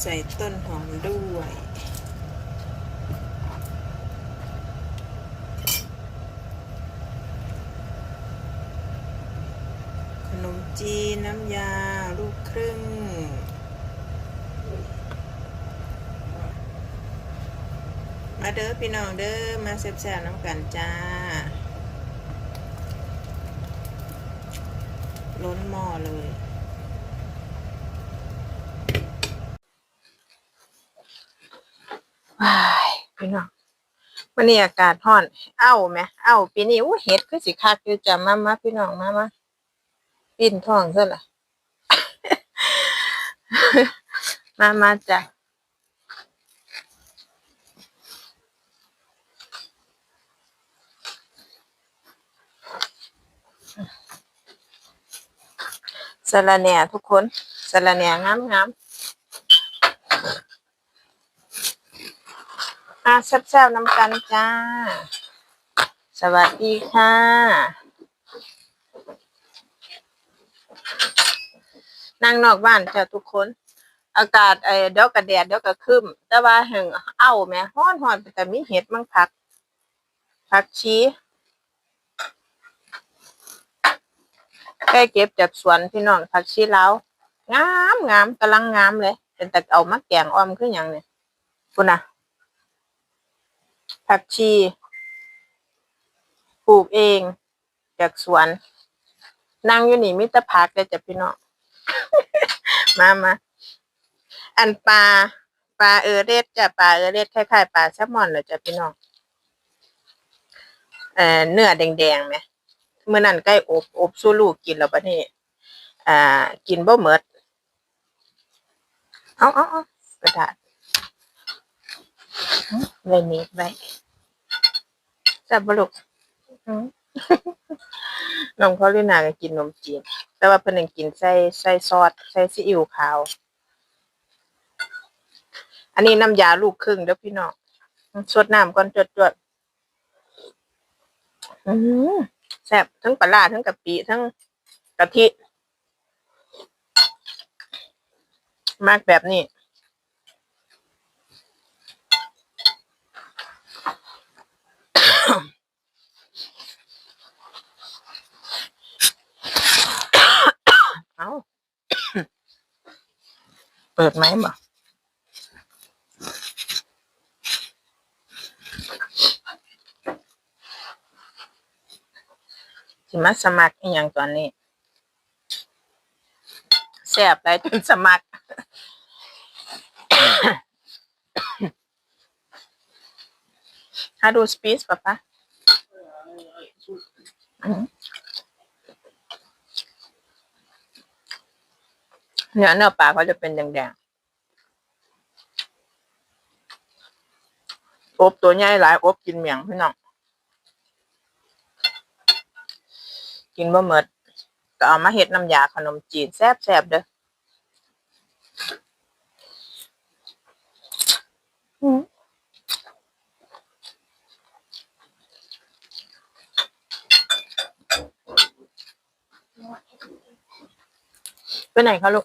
ใส่ต้นหอมด้วย ขนมจีนน้ำยาลูกครึ่ง มาเด้อพี่น้องเด้อมาแซ่บๆน้ำกันจ้า ล้นหม้อเลย ว้ายพี่น้องวันนี้อากาศร้อน เอ้าไหมเอ้าปีนี้อู้เห็ดคือสิคักอยู่จ้ะมามาพี่น้องมามาปิ้นท้องซะล่ะมามาจ้ะสะระแหน่ทุกคนสะระแหน่งามงามๆ อาแซ่บๆน้ำกันจ้า สวัสดีค่ะ นั่งนอกบ้านจ้ะทุกคน อากาศเออเดี๋ยวกระแดดเดี๋ยวกระครึมแต่ว่าแห่งเอ้าแม่ฮ้อนฮ้อนแต่มีเห็ดมั่งผัก ผักชีใกล้เก็บจากสวนพี่น้องผักชีแลาวงามงามกำลังงามเลย เป็นแต่เอามาแกงอ้อมขึ้นอย่างเนี่ยคุณนะ ผักชีปลูกเองจากสวน นั่งอยู่นี่มิตรผักเลยจ้ะพี่น้อง มามาอันปลาปลาเออเรดจ้ะปลาเออเรดคล้ายๆปลาแซลมอนเลยจ้ะพี่น้องเอ่อเนื้อแดงๆไหมเมื่อนั้นใกล้อบอบสู้ลูกกินแล้วปะนี่อ่า กินบ่หมดเอาเอาเอากระดาษไว้นี่ไว้ จับบลุกอืมน้องพอลินาก็กินนมจีน แต่ว่าเพิ่นยังกินใส่ใส่ซอสใส่ซีอิ๊วขาว อันนี้น้ำยาลูกครึ่งเด้อพี่น้องสดน้ำก่อนจดจดๆอืมแซ่บทั้งปลาร้าทั้งกะปิทั้งกะทิมากแบบนี้ เอาเปิดไหมบ่สิมาสมัครอีหยังตอนนี้แซ่บได้จนสมัคร How do you speak, Papa? อืม เนื้อเนื้อปลาเขาจะเป็นแดงๆอบตัวใหญ่หลายอบกินเมียงพี่น้องกินบ่หมดก็เอามาเฮ็ดน้ำยาขนมจีนแซ่บๆเด้ออืมไปไหนคะลูก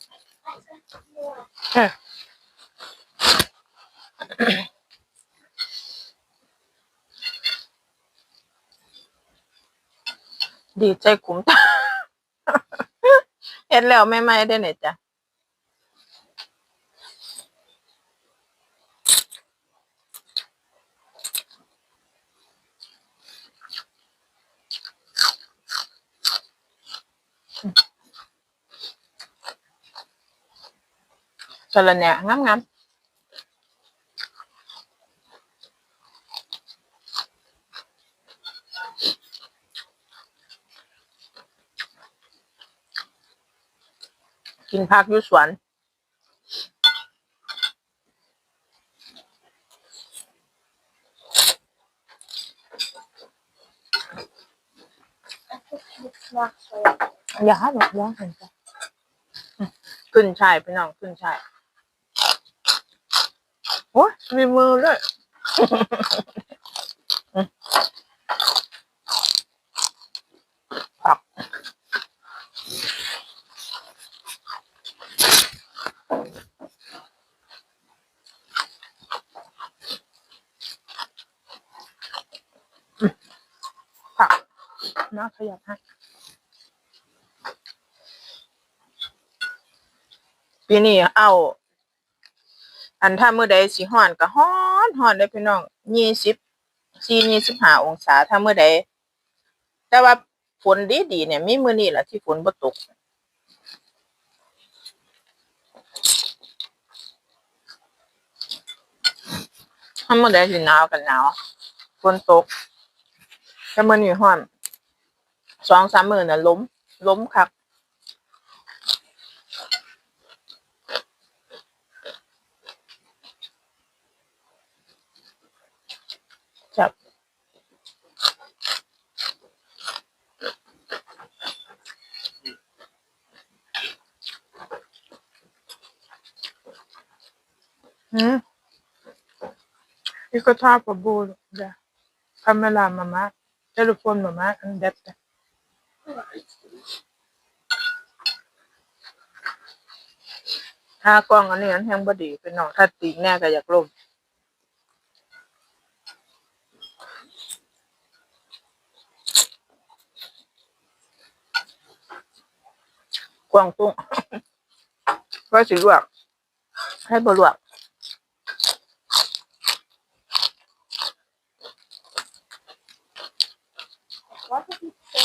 ดีใจคุ้มตา เห็นแล้วไม่ไม่ได้ไหนจ้ะ สะระแหน่งามงามกินผักอยู่สวนอย่าหรอกอย่าเห็นจ้ะขึ้นชายพี่น้องขึ้นชาย โอ้มีมือด้วยผักน่าขยับให้ปีนี้เอา อันถ้ามื้อใดสิฮ้อนก็ฮ้อนฮ้อนเด้พี่น้องยี่สิบสี่ยี่สิบห้าองศา ถ้ามื้อใดแต่ว่าฝนดีดีเนี่ยมีมื้อนี้แหละที่ฝนบ่ตกถ้ามื้อใดสิหนาวก็หนาวฝนตกแต่มื้อนี้ฮ้อนสองสามมือน่ะล้มล้มคักจับ Mm. Iko tapa bolo da. Kamera mama. Telefon mama and detta. ถ้ากล้องอันนี้มันแห้งบดีเป็นน้องถ้าตีแน่ก็อยากลมกวางตุ้งก็สิลวกให้บลวก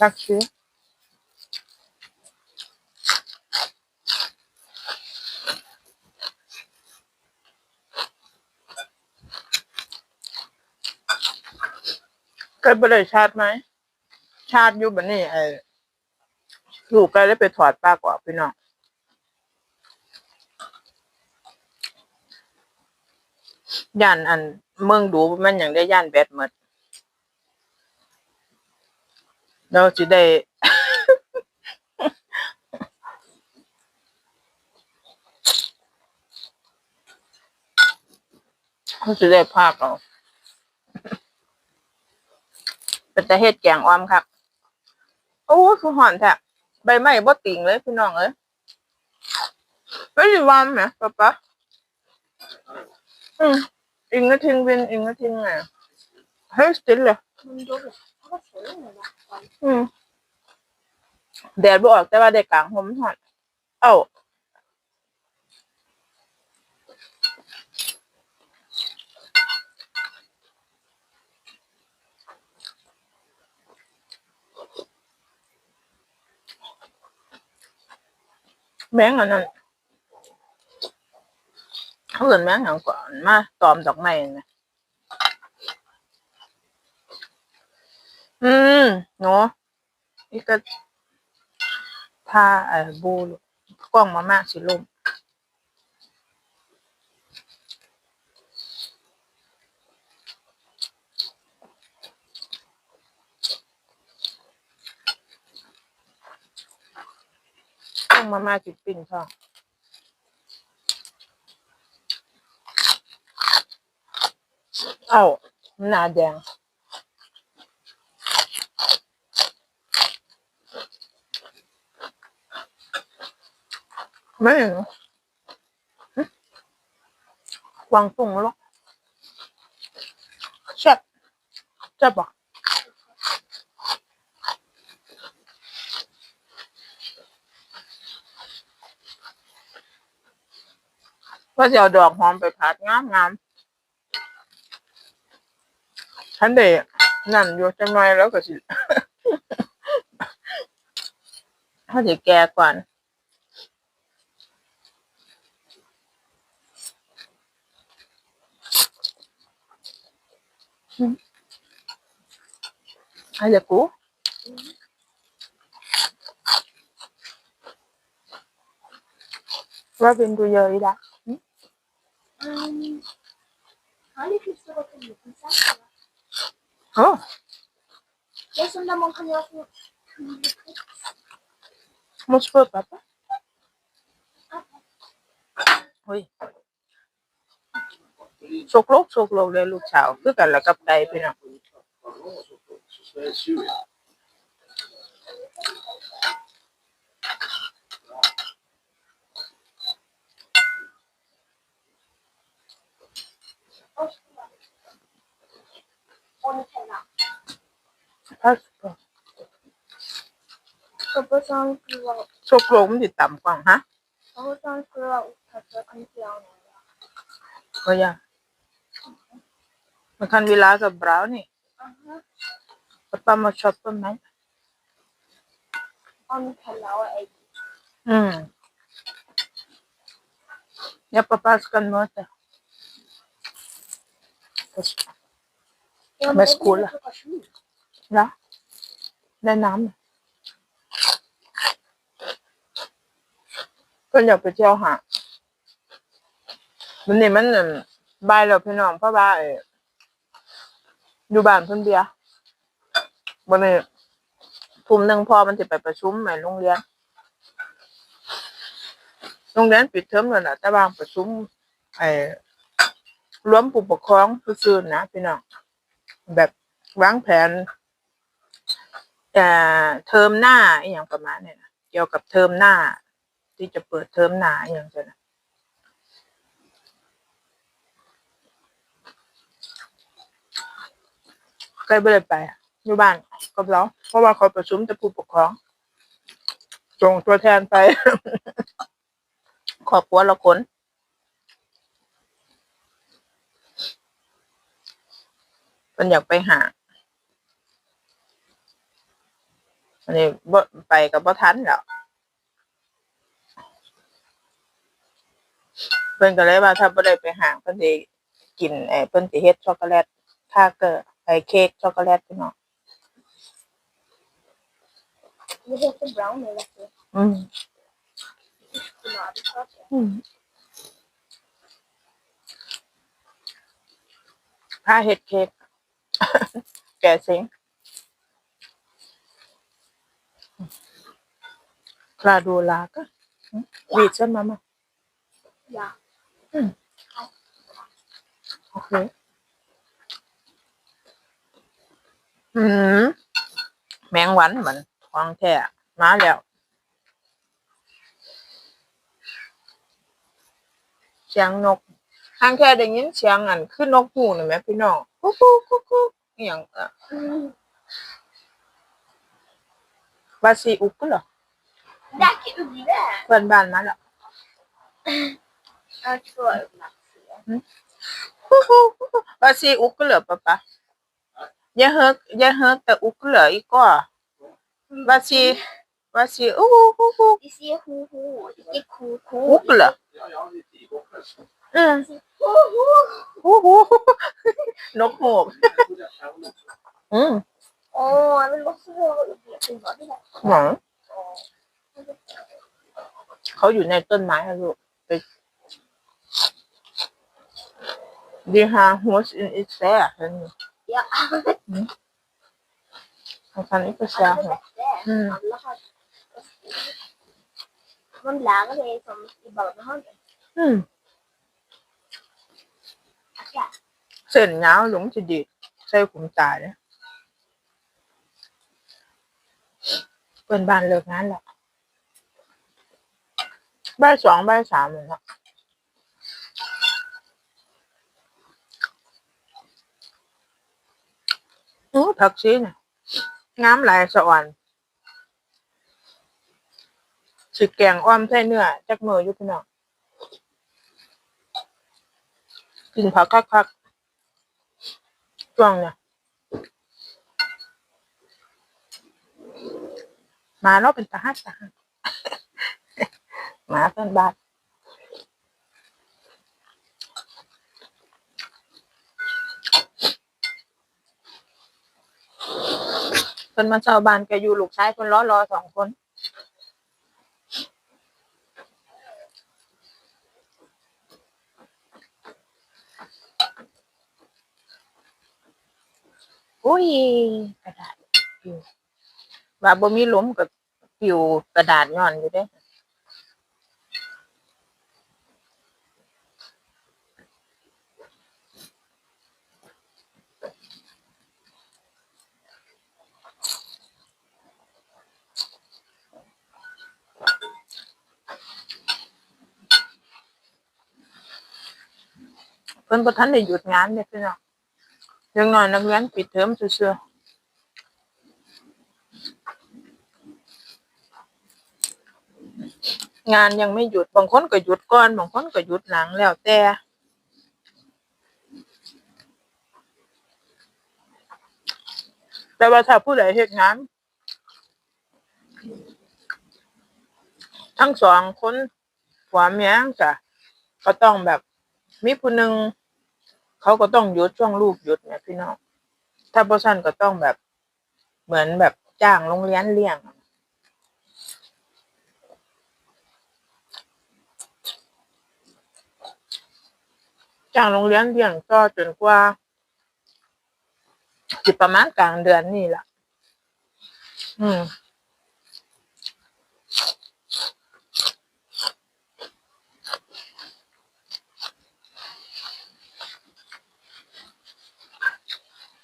cook it? โว้ย But I'm not. มาโนเตนดิดโนเตน What have you done? อืมอะไรฟอร์มีอะหืม I got two, one, and you said we should do what I'm saying. ตักเชื้อเคยชาติไหม ชาติอยู่บันนี้ไอ้ลูกก็เลยไปถอดปากออกพี่น้องย่านอันเมืองดูมันอย่างได้ย่านแบดหมด เราจะได้ เขาจะได้ภาคเอาเป็นต่เฮ็ดแกงอ้อมครับ โอ้คือหอนแท้ใบไม้บ่ติ่งเลยพี่น้องเอ้ยไม่ได้วามไหมป๊าป๊าอืมอิงก็ทิ้งเป็นอิงก็ทิ้งไงเฮ้ยสติลเลย อืมแดดบ่ออกแต่ว่าได้กลางห่มหอน เอ้าแมงอันนั้นเขาเอินแมงอย่างก่อนมาตอมดอกไม้นะอืม เนาะนี่ก็พาเอ่อบูลกล้องมามากสิลมกล้องมามาจิปิ้นช่องเอ้าหน้าแดง ไม่เหรอวางตุ้งหรอแซ่บแซ่บปะว่าจะเอาดอกหอมไปผัดงามงามฉันเดะนั่นอยู่จังไงแล้วก็สิถ้าเดี๋ยวแกก่อน look at me? โอ้ Det är som när man kan göra så. måste få upp pappa เฮ้ยโชคโลกโชคโลกเลยลูกสาวคือกันแล้วกับไก่พี่น้อง Så Sverige Syrien. Och Nutella. ถ้า Hoppas han skulle vara โชคโลกมันติดต่ำกว่าฮะ Jag hoppas han skulle vara upptatt så jag kan inte göra något. ก็ยังมันคันเวลากับบราวนี่ Aha. ป้ามาช็อปเปิ้ลไหม Och Nutella och ägg. อืมเนี่ยป้าป้าสกันหมดอะ Ja, Men det blir skola. klockan sju. นะได้น้ำเพิ่นอยากไปเที่ยวหาดวันนี้มั นนั่นบ่ายแล้วพี่น้องเพราะว่าเอ่ออยู่บ้านเพิ่นเบีย ร์วันนี้ทุ่มหนึ่งพอมันจะไปประชุมในโรงเรียนโรงเรียนปิดเทอมแล้วนะแต่ว่าประชุมไอ้รวมผู้ปกครองซื่อนะพี่น้องแบบวางแผนเอ่อเทอมหน้าอย่างประมาณเนี้นะเกี่ยวกับเทอมหน้า ที่จะเปิดเทอมหน้าอย่างเงี้ยนะใกล้ไม่ได้ไปอะ อยู่บ้านกับเรา เพราะว่าเขาประชุมแต่ผู้ปกครองส่งตัวแทนไป ขอบครัวละคนมันอยากไปหาอันนี้บ่ไปกับบ่ทันแล้วเพิ่นก็เลยว่าถ้าบ่ได้ไปหาเพิ่นสิกินไอ้เพิ่นสิเฮ็ดช็อกโกแลตถ้าเกิดไอ้เค้กช็อกโกแลตพี่น้อง Det heter brownie, vet du. อืม Chokladkaka. อืมถ้าเฮ็ดเค้กแกะสิงคลาดูลาก็วีดฉันมามา Ja. โอเคอืมแมงวันเหมือน ของแท้มาแล้วเสียงนกทางแค่ได้ยินเสียงอันคือนกหูนี่แหมพี่น้องกุ๊กกุ๊กกุ๊กกุ๊กอหย่างเอ่อ Mm. บาซีอุกเหรอ Där är Ulle. เพื่อนบ้านมาแล้ว Jag har två ugnar. กุ๊กกุ๊กกุ๊กบาซีอุกเหรอปะปะอย่าเฮิกอย่าเฮิกแต่อุกเหรออีกก็ บาซีบาซีอู้หูหูหู Vi ser ho ho, inte ko ko. อุกเหรอ Ja, ja, lite i botten. อืม Ho ho. หูหูนกโหกอืม Åh, men måste vi ha Ulle? Vad är det? หวังเขาอยู่ในต้นไม้อะลูกไปดีฮาหัว อินอิสแซ่เห็นไหม Ja. เขาคันอิสแซ่ Alla vet det. Mm. Alla har Man lär det som i barnhagen. อืม Ja. เส้นยาวหลงจะดีดใส่ขุมตาเนี่ยเพื่อนบ้านเลิกงานแล้วบ่ายสองบ่ายสามเลยนะโอ้ผักชีเนี่ย งามหลายสะอ่อนสิแกงอ้อมใส่เนื้อจักมืออยู่พี่น้องกินผักคักๆช่วงเนี่ยมาเนาะเป็นตาฮักตาฮักมาเพื่อนบานเพิ่นมาเช่าบ้านก็อยู่ลูกชายคนล้อรอสองคนโอ้อุ้ยกระดาษปิวว่าบ่มีลมกับปิวกระดาษย้อนอยู่เด้ พิ่นบ่ทันได้หยุดงานเด้พี่น้องอยังน้อยนักเรียนปิดเทอมซื่อๆงานยังไม่หยุด บางคนก็หยุดก่อน บางคนก็หยุดหลังแล้วแต่แต่ว่าถ้าผู้ใดเฮ็ดงาน ทั้งสองคนผัวเมียก็ก็ต้องแบบมีผู้หนึ่ง เขาก็ต้องยุดช่วงลูกยุดเนี่ยพี่น้องถ้าบ่ซั่นก็ต้องแบบเหมือนแบบจ้างโรงเรียนเลี้ยงจ้างโรงเรียนเลี้ยงก็จนกว่าสิประมาณกลางเดือนนี่แหละอืม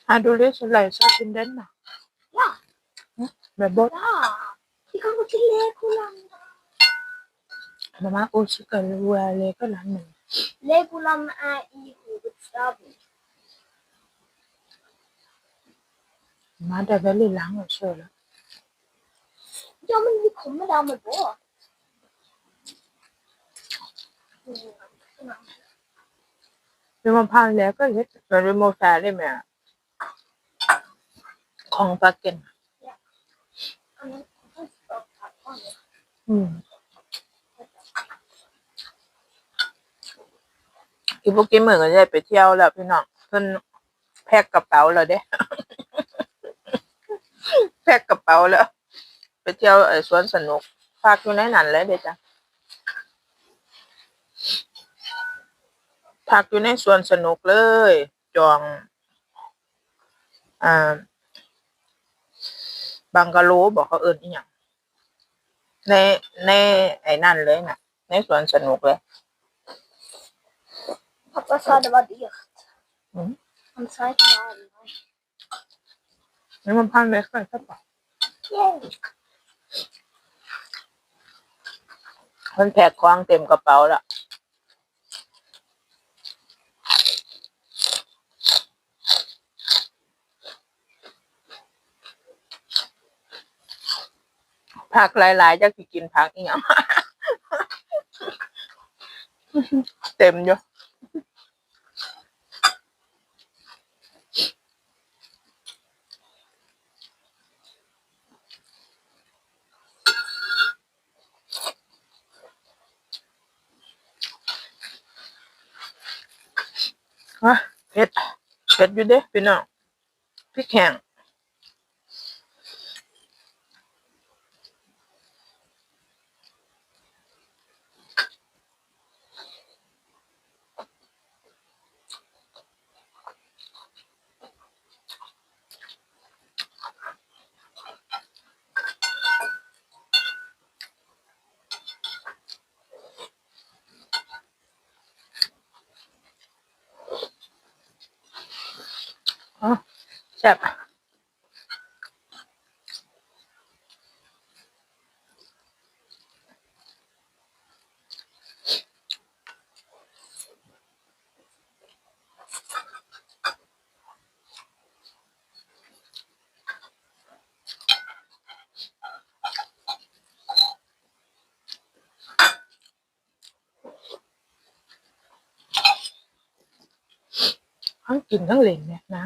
Adolis sẽ lại sao xin đến mà? Mẹ bốt mà má cô chỉ cần qua lê cái là mình lê cô lâm ai má đã về lê lắng rồi sợ lắm. Cho mình đi khủng mới đau mà bố à nhưng mà phan lẽ có hết. Rồi đi mua xà đi mẹ. Ferdig med kongpakken. Men, jag ska ta på mig. อืมอีพวกกี้เหมือนกันได้ไปเที่ยวแล้วพี่น้องเพิ่นแพ็คกระเป๋าแล้วเด้ แพ็คกระเป๋าแล้ว ไปเที่ยวไอสวนสนุกฝากอยู่ในนั้นเลยเด้จ้ะพักอยู่ในสวนสนุกเลย จอง อ่า บังกะโลบอกเขาเอิ้นอีหยังในในไอ้นั่นเลยน่ะ ในสวนสนุกเลย Pappa sa det var dyrt. Mm. Han sa inte ja eller nej. นี่มันพันเล็กไปใช่ปะ Yay. มันแพกควางเต็มกระเป๋าละ ผักหลายๆจะกินผักอีหยังเต็มอยู่ฮะเผ็ดเผ็ดอยู่เด้พี่น้องพริกแห้งอ๋อแซ่บทั้งกินทั้งเล่นเนี่ยนะ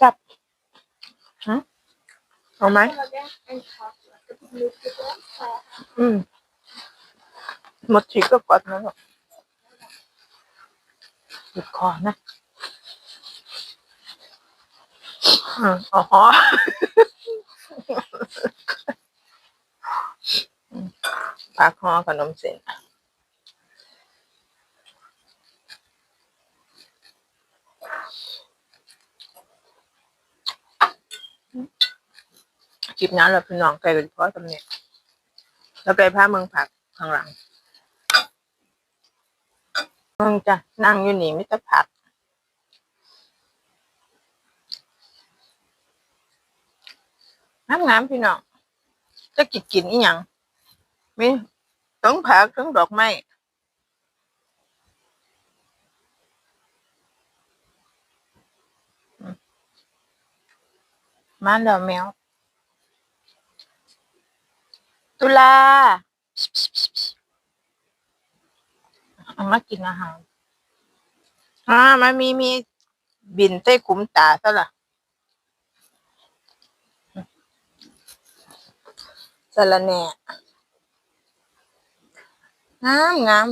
จับฮะเอาไหมอืมหมดฉีกก็กดนะลูกหยุดคอนะอืมอ๋อปากคอขนมเส้น คลิปนั้นเราพี่น้องไกลกันเพาะตำเนียแล้วไกลผ้าเมืองผักข้างหลังมึงจะนั่งอยู่นี่ไมิตรผักน้ำงามพี่น้องจะกินกินอีหยังมีทั้งผักทั้งดอกไม้มมาแล้วแมว ตุลาเอามากินอาหารอ่ามันมีมีบินใต้ขุมตาซะล่ะสะระแหน่งามงาม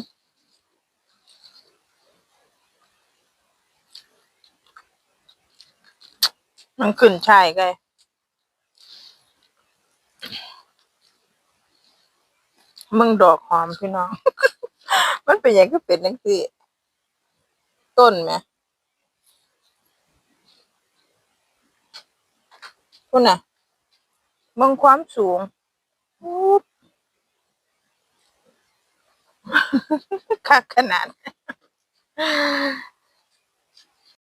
มันขึ้นชายไง มึงดอกหอมพี่น้อง มันเป็นอย่างก็เป็นจังซี่ต้นไหมคุณน่ะมึงความสูงอุ๊บคักขนาด